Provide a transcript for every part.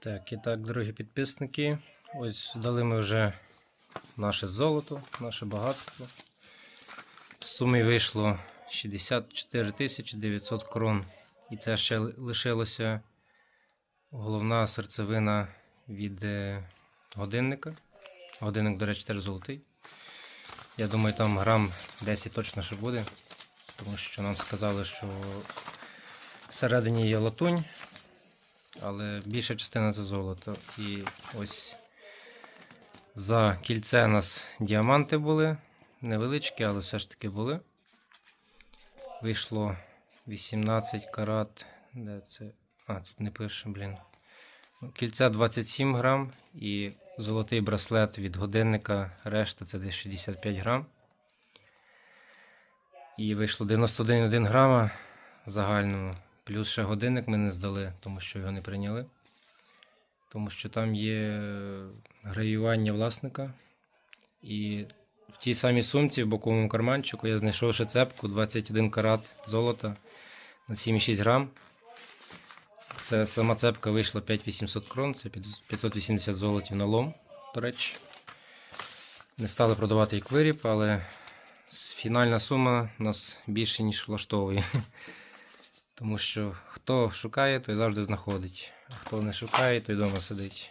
Так, і так, дорогі підписники. Ось здали ми вже наше золото, наше багатство. В сумі вийшло 64 тисячі 900 крон. І це ще ли- лишилося головна серцевина від е, годинника. Годинник, до речі, теж золотий. Я думаю, там грам 10 точно ще буде, тому що нам сказали, що всередині є латунь, але більша частина це золото. І ось за кільце у нас діаманти були, невеличкі, але все ж таки були. Вийшло 18 карат. Де це? А, тут не пише, блін. Ну, Кільця 27 грам і золотий браслет від годинника, решта це десь 65 грам. І вийшло 91,1 грама загальному. Плюс ще годинник ми не здали, тому що його не прийняли. Тому що там є гравіювання власника. І в тій самій сумці, в боковому карманчику, я знайшов ще цепку 21 карат золота на 7,6 грам. Це сама цепка вийшла 5800 крон, це 580 золотів на лом, до речі. Не стали продавати як виріб, але фінальна сума нас більше, ніж влаштовує. Тому що хто шукає, той завжди знаходить. А хто не шукає, той вдома сидить.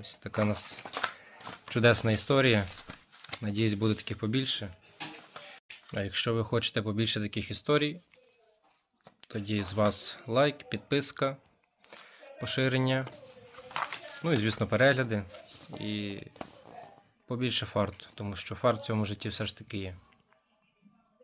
Ось така у нас чудесна історія. Надіюсь, буде таких побільше. А якщо ви хочете побільше таких історій, тоді з вас лайк, підписка, поширення. Ну і, звісно, перегляди. І побільше фарту, тому що фарт в цьому житті все ж таки є.